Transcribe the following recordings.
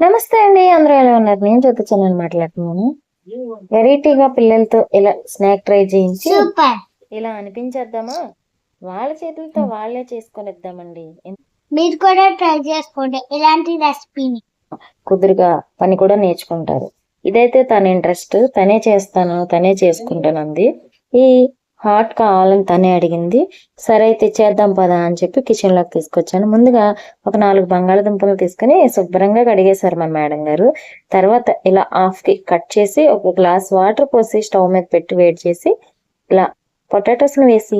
నమస్తే అండి అందరూ ఎలా ఉన్నారు? నేను జ్యోతిచంద్రని మాట్లాడుతున్నాను. వెరైటీగా పిల్లలతో ఇలా స్నాక్ ట్రై చేయించి ఇలా అనిపించేద్దామా? వాళ్ళ చేతులతో వాళ్ళే చేసుకొని ఇద్దామండి మీరు కూడా ట్రై చేసుకోండి ఇలాంటి రెసిపీని. కుదురుగా పని కూడా నేర్చుకుంటారు. ఇదైతే తన ఇంట్రెస్ట్ తనే చేస్తాను తనే చేసుకుంటాను అంది ఈ హాట్ కావాలని తనే అడిగింది. సరే అయితే చేద్దాం పదా అని చెప్పి కిచెన్లోకి తీసుకొచ్చాను. ముందుగా ఒక నాలుగు బంగాళదుంపలు తీసుకుని శుభ్రంగా కడిగేశారు మా మేడం గారు. తర్వాత ఇలా హాఫ్కి కట్ చేసి ఒక గ్లాస్ వాటర్ పోసి స్టవ్ మీద పెట్టి వేడి చేసి ఇలా పొటాటోస్ను వేసి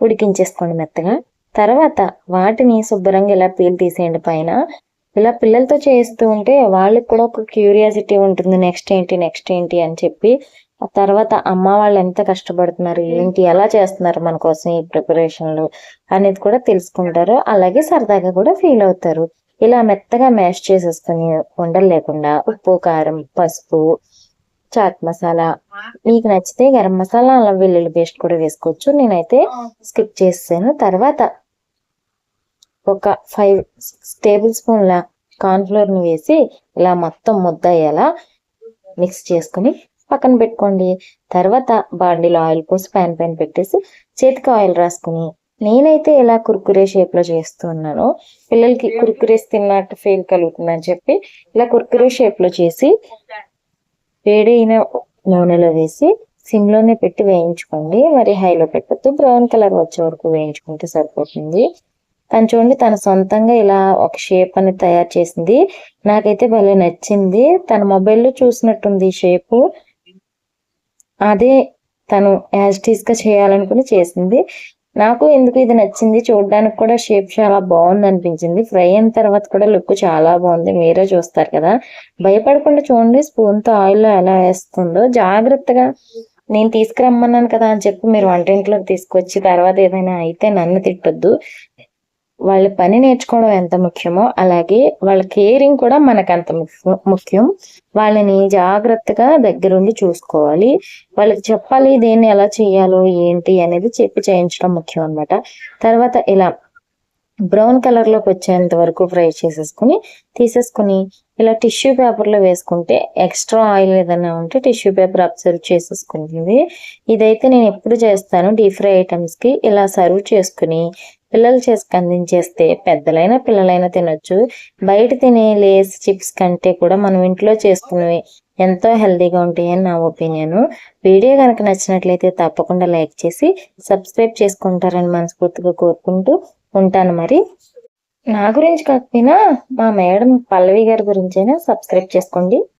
ఉడికించేసుకోండి మెత్తగా. తర్వాత వాటిని శుభ్రంగా ఇలా పీల్ తీసేయండి పైన. ఇలా పిల్లలతో చేస్తూ ఉంటే వాళ్ళకి కూడా ఒక క్యూరియాసిటీ ఉంటుంది. నెక్స్ట్ ఏంటి? నెక్స్ట్ ఏంటి? అని చెప్పి ఆ తర్వాత అమ్మ వాళ్ళు ఎంత కష్టపడుతున్నారు ఏంటి ఎలా చేస్తున్నారు మన కోసం ఈ ప్రిపరేషన్లు అనేది కూడా తెలుసుకుంటారు. అలాగే సరదాగా కూడా ఫీల్ అవుతారు. ఇలా మెత్తగా మ్యాష్ చేసేసుకొని ఉండలు లేకుండా ఉప్పు కారం పసుపు చాట్ మసాలా మీకు నచ్చితే గరం మసాలా అల్లం వెల్లుల్లి పేస్ట్ కూడా వేసుకోవచ్చు. నేనైతే స్కిప్ చేసాను తర్వాత ఒక ఫైవ్ సిక్స్ టేబుల్ స్పూన్ల కార్న్ఫ్లోర్ని వేసి ఇలా మొత్తం ముద్ద అయ్యేలా మిక్స్ చేసుకుని పక్కన పెట్టుకోండి. తర్వాత బాండీలో ఆయిల్ పోసి ప్యాన్ పైన పెట్టేసి చేతికి ఆయిల్ రాసుకుని నేనైతే ఇలా కుర్కురే షేప్లో చేస్తున్నాను పిల్లలకి కుర్కురేస్ తిన్నట్టు ఫీల్ కలుగుతుందని చెప్పి ఇలా కుర్కురే షేప్లో చేసి వేడైన నూనెలో వేసి సిమ్లోనే పెట్టి వేయించుకోండి. మరి హైలో పెట్టద్దు. బ్రౌన్ కలర్ వచ్చే వరకు వేయించుకుంటే సరిపోతుంది. తను చూడండి తన సొంతంగా ఇలా ఒక షేప్ అని తయారు చేసింది. నాకైతే భలే నచ్చింది. తన మొబైల్లో చూసినట్టుంది ఈ షేపు. అదే తను యాజ్గా చేయాలనుకుని చేసింది. నాకు ఎందుకు ఇది నచ్చింది? చూడడానికి కూడా షేప్ చాలా బాగుంది అనిపించింది. ఫ్రై అయిన తర్వాత కూడా లుక్ చాలా బాగుంది. మీరే చూస్తారు కదా. భయపడకుండా చూడండి. స్పూన్తో ఆయిల్లో ఎలా వేస్తుందో. జాగ్రత్తగా నేను తీసుకురమ్మన్నాను కదా అని చెప్పి మీరు వంటింట్లోకి తీసుకొచ్చి తర్వాత ఏదైనా అయితే నన్ను తిట్టొద్దు. వాళ్ళ పని నేర్చుకోవడం ఎంత ముఖ్యమో అలాగే వాళ్ళ కేరింగ్ కూడా మనకు అంత ముఖ్యం- ముఖ్యం. వాళ్ళని జాగ్రత్తగా దగ్గరుండి చూసుకోవాలి. వాళ్ళకి చెప్పాలి దేన్ని ఎలా చేయాలో ఏంటి అనేది చెప్పి చేయించడం ముఖ్యం అనమాట తర్వాత ఇలా బ్రౌన్ కలర్లోకి వచ్చేంత వరకు ఫ్రై చేసేసుకుని తీసేసుకుని ఇలా టిష్యూ పేపర్లో వేసుకుంటే ఎక్స్ట్రా ఆయిల్ ఏదైనా ఉంటే టిష్యూ పేపర్ అబ్జర్వ్ చేసేసుకుంటుంది. ఇదైతే నేను ఎప్పుడు చేస్తాను డీప్ ఫ్రై ఐటమ్స్కి ఇలా సర్వ్ చేసుకుని పిల్లలు చేసుకు అందించేస్తే పెద్దలైనా పిల్లలైనా తినొచ్చు. బయట తినే లేస్ చిప్స్ కంటే కూడా మనం ఇంట్లో చేసుకునేవి ఎంతో హెల్దీగా ఉంటాయని నా ఒపీనియన్. వీడియో కనుక నచ్చినట్లయితే తప్పకుండా లైక్ చేసి సబ్స్క్రైబ్ చేసుకుంటారని మనస్ఫూర్తిగా కోరుకుంటూ ఉంటాను మరి. నా గురించి కాకపోయినా మా మేడం పల్లవి గారి గురించైనా సబ్స్క్రైబ్ చేసుకోండి.